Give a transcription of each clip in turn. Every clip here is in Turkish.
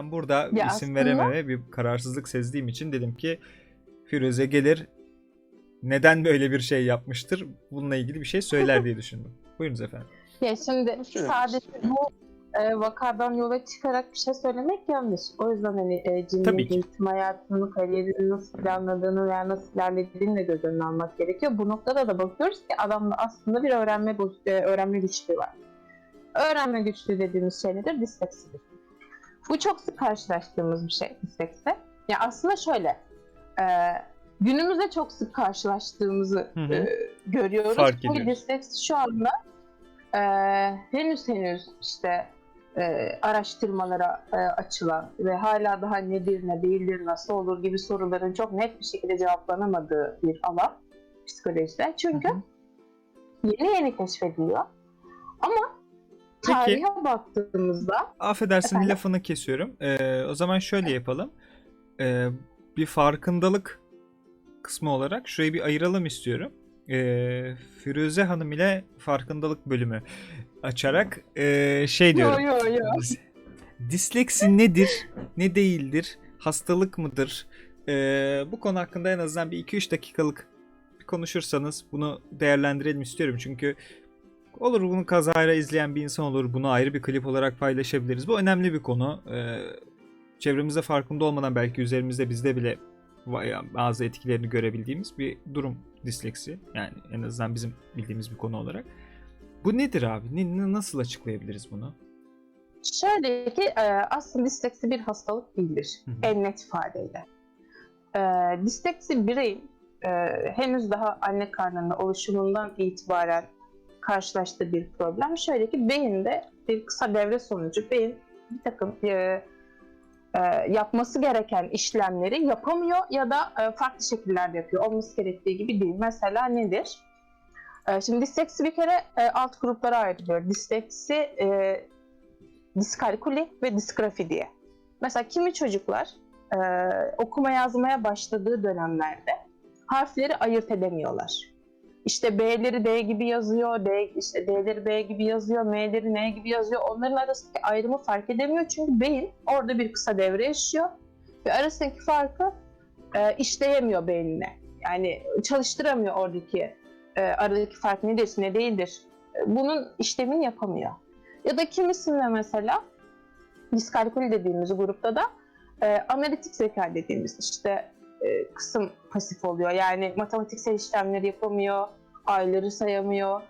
Ben burada Ya isim aslında- verememe bir kararsızlık sezdiğim için dedim ki Firuze gelir neden böyle bir şey yapmıştır bununla ilgili bir şey söyler diye düşündüm. Buyurunuz efendim. Ya şimdi sadece bu e, vakadan yola çıkarak bir şey söylemek yanlış. O yüzden hani e, ki. eğitim hayatını, kariyerini nasıl planladığını veya nasıl ilerlediğini de göz önüne almak gerekiyor. Bu noktada da bakıyoruz ki adamda aslında bir öğrenme boz- e, öğrenme güçlüğü var. Öğrenme güçlüğü dediğimiz şey nedir? Disleksidir. Bu çok sık karşılaştığımız bir şey disleksi. Ya aslında şöyle, e, günümüzde çok sık karşılaştığımızı Hı hı. e, görüyoruz. Fark ediyoruz. disleksi şu anda e, henüz henüz işte e, araştırmalara e, açılan ve hala daha nedir ne değildir nasıl olur gibi soruların çok net bir şekilde cevaplanamadığı bir alan psikolojide. Çünkü Hı hı. yeni yeni keşfediliyor. Ama Peki. tarihe baktığımızda Affedersin Efendim? lafını kesiyorum. Ee, o zaman şöyle yapalım. Ee, bir farkındalık kısmı olarak şurayı bir ayıralım istiyorum. Ee, Firuze Hanım ile farkındalık bölümü açarak ee, şey diyorum. yo yo yo Dis- Disleksi nedir? Ne değildir? Hastalık mıdır? Ee, bu konu hakkında en azından bir 2-3 dakikalık konuşursanız bunu değerlendirelim istiyorum. Çünkü olur bunu kazayla izleyen bir insan olur. Bunu ayrı bir klip olarak paylaşabiliriz. Bu önemli bir konu. Ee, çevremizde farkında olmadan belki üzerimizde bizde bile bazı etkilerini görebildiğimiz bir durum disleksi. Yani en azından bizim bildiğimiz bir konu olarak. Bu nedir abi? Ne, ne- nasıl açıklayabiliriz bunu? Şöyle ki e, aslında disleksi bir hastalık değildir. Hı hı. En net ifadeyle. E, disleksi bireyin e, henüz daha anne karnında oluşumundan itibaren karşılaştığı bir problem. Şöyle ki beyinde bir kısa devre sonucu beyin bir takım e, e, yapması gereken işlemleri yapamıyor ya da e, farklı şekillerde yapıyor. Olması gerektiği gibi değil. Mesela nedir? E, şimdi disleksi bir kere e, alt gruplara ayrılıyor. Disleksi e, diskalkuli ve disgrafi diye. Mesela kimi çocuklar e, okuma yazmaya başladığı dönemlerde harfleri ayırt edemiyorlar. İşte B'leri D gibi yazıyor, D, işte D'leri B gibi yazıyor, M'leri N gibi yazıyor. Onların arasındaki ayrımı fark edemiyor çünkü beyin orada bir kısa devre yaşıyor ve arasındaki farkı e, işleyemiyor beynine. Yani çalıştıramıyor oradaki e, aradaki fark nedir, ne değildir. E, Bunun işlemini yapamıyor. Ya da kimisinde mesela diskalkül dediğimiz grupta da e, analitik zeka dediğimiz işte e, kısım pasif oluyor. Yani matematiksel işlemleri yapamıyor, ayları sayamıyor,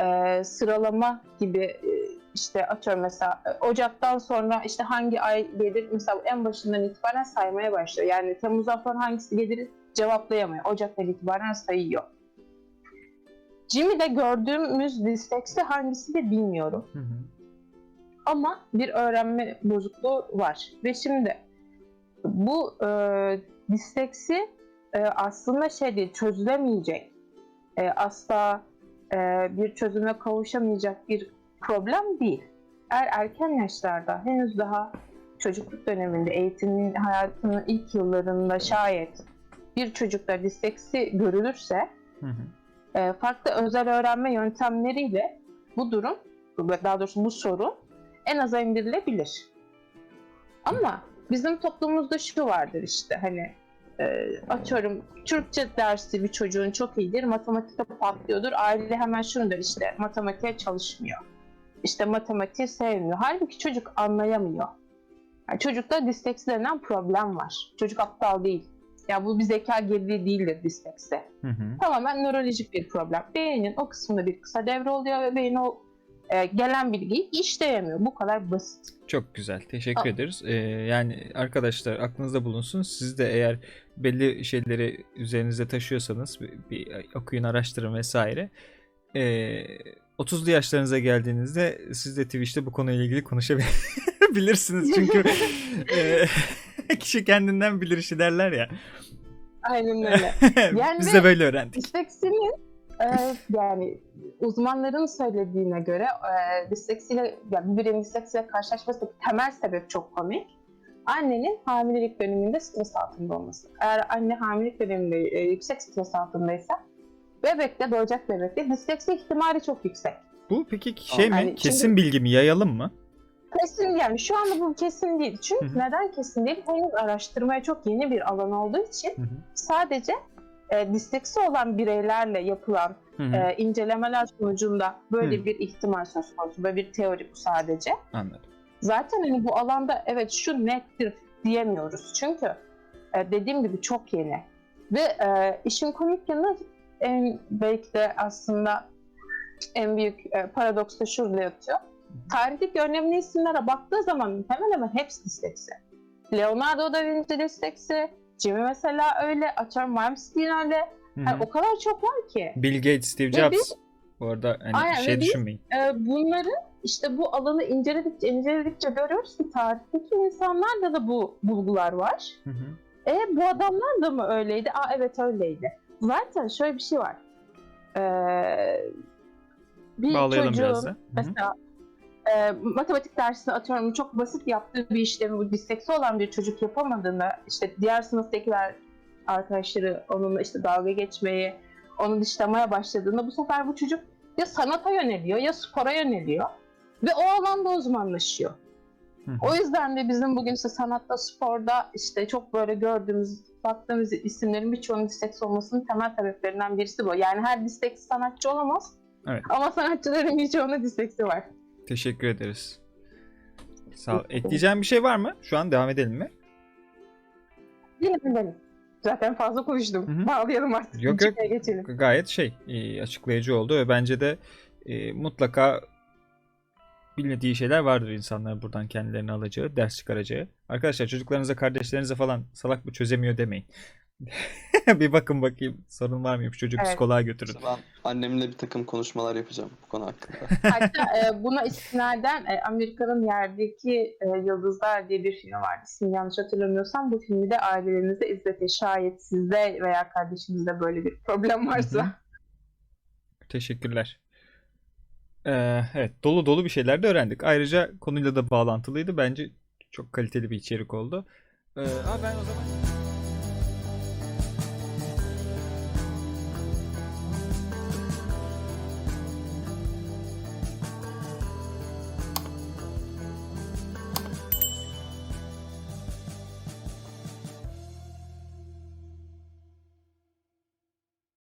e, sıralama gibi e, işte atıyorum mesela e, Ocak'tan sonra işte hangi ay gelir mesela en başından itibaren saymaya başlıyor. Yani Temmuz'dan sonra hangisi gelir cevaplayamıyor. Ocak'tan itibaren sayıyor. Jimmy'de gördüğümüz disleksi hangisi de bilmiyorum. Hı hı. Ama bir öğrenme bozukluğu var. Ve şimdi bu e, disleksi e, aslında şey değil, çözülemeyecek, e, asla e, bir çözüme kavuşamayacak bir problem değil. Eğer erken yaşlarda henüz daha çocukluk döneminde eğitimin hayatının ilk yıllarında şayet bir çocukta disleksi görülürse Hı hı. e, farklı özel öğrenme yöntemleriyle bu durum, daha doğrusu bu sorun en aza indirilebilir. Ama bizim toplumumuzda şu vardır işte hani e, atıyorum Türkçe dersi bir çocuğun çok iyidir, matematikte patlıyordur. Aile hemen şunu der işte matematiğe çalışmıyor. İşte matematiği sevmiyor. Halbuki çocuk anlayamıyor. Yani çocukta disleksi denen problem var. Çocuk aptal değil. Ya bu bir zeka geriliği değildir disleksi Hı hı. tamamen nörolojik bir problem. Beynin o kısmında bir kısa devre oluyor ve beyin o e, gelen bilgiyi işleyemiyor. Bu kadar basit. Çok güzel. Teşekkür Aa. ederiz. Ee, yani arkadaşlar aklınızda bulunsun. Siz de eğer belli şeyleri üzerinizde taşıyorsanız bir, bir okuyun, araştırın vesaire. Ee, 30'lu yaşlarınıza geldiğinizde siz de Twitch'te bu konuyla ilgili konuşabilirsiniz. Çünkü e, kişi kendinden bilir işi derler ya. Aynen öyle. Yani Biz de böyle öğrendik. Disleksinin e, yani uzmanların söylediğine göre e, disleksiyle, yani bir bireyin disleksiyle karşılaşmasındaki temel sebep çok komik. Annenin hamilelik döneminde stres altında olması. Eğer anne hamilelik döneminde e, yüksek stres altındaysa bebekte, doğacak bebekte disleksi ihtimali çok yüksek. Bu peki şey mi? Yani Kesin bilgi mi? Yayalım mı? kesin yani şu anda bu kesin değil. Çünkü Hı hı. neden kesin değil? Henüz araştırmaya çok yeni bir alan olduğu için Hı hı. sadece e, disleksi olan bireylerle yapılan Hı hı. e, incelemeler sonucunda böyle Hı. bir ihtimal söz konusu. Böyle bir teori bu sadece. Anladım. Zaten hani bu alanda evet şu nettir diyemiyoruz. Çünkü e, dediğim gibi çok yeni. Ve e, işin komik yanı en belki de aslında en büyük e, paradoks da şurada yatıyor. Tarihteki önemli isimlere baktığı zaman hemen hemen hepsi disleksi. Leonardo da Vinci disleksi, Jimmy mesela öyle, atıyorum Malmsteen öyle. Hı Yani o kadar çok var ki. Bill Gates, Steve Ve Jobs. biz- Bu arada hani Aynen, şey biz- düşünmeyin. e, bunları işte bu alanı inceledikçe inceledikçe görüyoruz ki tarihteki insanlarda da bu bulgular var. Hı hı. E bu adamlar da mı öyleydi? Aa evet öyleydi. Zaten şöyle bir şey var. Ee, bir Bağlayalım çocuğun biraz da. Hı hı. mesela e, matematik dersinde atıyorum çok basit yaptığı bir işlemi bu disleksi olan bir çocuk yapamadığında işte diğer sınıftakiler arkadaşları onunla işte dalga geçmeyi, onu dışlamaya başladığında bu sefer bu çocuk ya sanata yöneliyor ya spora yöneliyor ve o alanda uzmanlaşıyor. Hı hı. O yüzden de bizim bugün işte sanatta, sporda işte çok böyle gördüğümüz, baktığımız isimlerin birçoğunun disleksi olmasının temel sebeplerinden birisi bu. Yani her disleksi sanatçı olamaz. Evet. Ama sanatçıların birçoğunda disleksi var. Teşekkür ederiz. Sağ ol. Bir şey var mı? Şu an devam edelim mi? Yine benim. Zaten fazla konuştum. Hı hı. Bağlayalım artık. Yok, yok. Geçelim. Gayet şey e, açıklayıcı oldu ve bence de e, mutlaka bilmediği şeyler vardır insanlar buradan kendilerini alacağı, ders çıkaracağı. Arkadaşlar çocuklarınıza, kardeşlerinize falan salak bu çözemiyor demeyin. bir bakın bakayım sorun var mıymış çocuk Evet. psikoloğa götürün. Ben annemle bir takım konuşmalar yapacağım bu konu hakkında. Hatta e, buna istinaden e, Amerika'nın Yerdeki e, Yıldızlar diye bir film vardı. İsmini yanlış hatırlamıyorsam bu filmi de ailelerinize izletin. Şayet sizde veya kardeşinizde böyle bir problem varsa. Teşekkürler. Ee, evet dolu dolu bir şeyler de öğrendik. Ayrıca konuyla da bağlantılıydı. Bence çok kaliteli bir içerik oldu. Ee, aa, ben o zaman